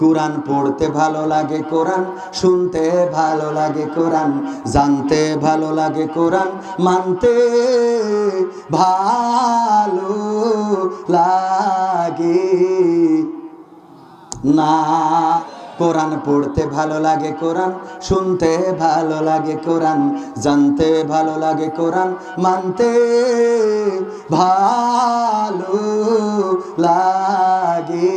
কোরআন পড়তে ভালো লাগে কোরআন, শুনতে ভালো লাগে কোরআন, জানতে ভালো লাগে কোরআন, মানতে ভালো লাগে। না, কোরআন পড়তে ভালো লাগে কোরআন, শুনতে ভালো লাগে কোরআন, জানতে ভালো লাগে কোরআন, মানতে ভালো লাগে।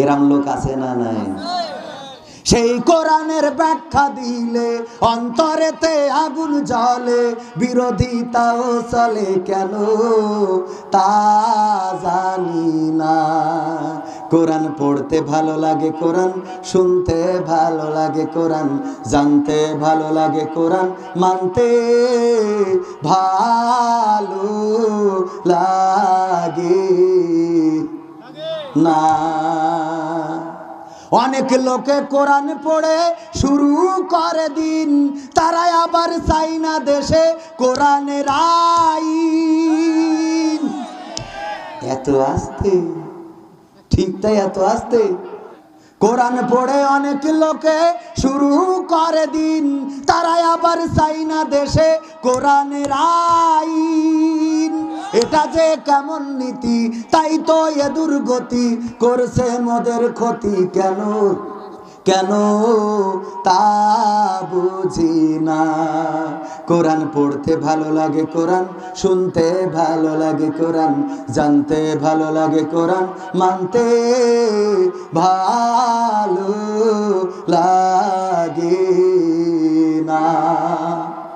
এরাম লোক আছে না নাই? সেই কোরআনের ব্যাখ্যা দিলে অন্তরেতে আগুন জ্বলে বিরোধিতাও চলে কেন? তা জানি না। কোরআন পড়তে ভালো লাগে কোরআন, শুনতে ভালো লাগে কোরআন, জানতে ভালো লাগে কোরআন, মানতে ভালো লাগে। না। অনেক লোকে কোরআন পড়ে, শুরু করে দিন। তারাই আবার চাই না দেশে কোরআনের আইন। এত আসতে, ঠিক তাই এত আসতে। কোরআন পড়ে অনেক লোকে শুরু করে দিন। তারাই আবার চাই না দেশে কোরআনের আইন। এটা যে কেমন নীতি, তাই তো এ দুর্গতি করছে মোদের ক্ষতি। কেন? কেন? তা বুঝি না। কোরআন পড়তে ভালো লাগে কোরআন, শুনতে ভালো লাগে কোরআন, জানতে ভালো লাগে কোরআন, মানতে ভালো লাগে না।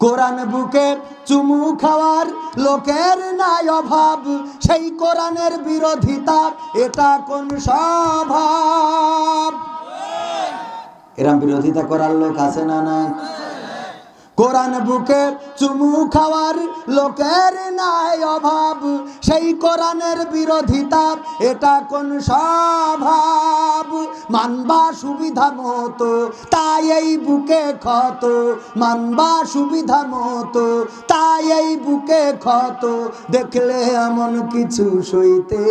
কোরআন বুকে চুমু খাওয়ার লোকের নাই অভাব। সেই কোরআনের বিরোধিতা, এটা কোন স্বভাব? এরম বিরোধিতা করার লোক আছে না নাই? কোরআন বুকে চুমু খাওয়ার লোকের নাই অভাব। সেই কোরআনের বিরোধিতা, এটা কোন স্বভাব? মানবা সুবিধা মতো, তাই এই বুকে ক্ষত। মানবা সুবিধা মতো, তাই এই বুকে ক্ষত। দেখলে এমন কিছু সইতে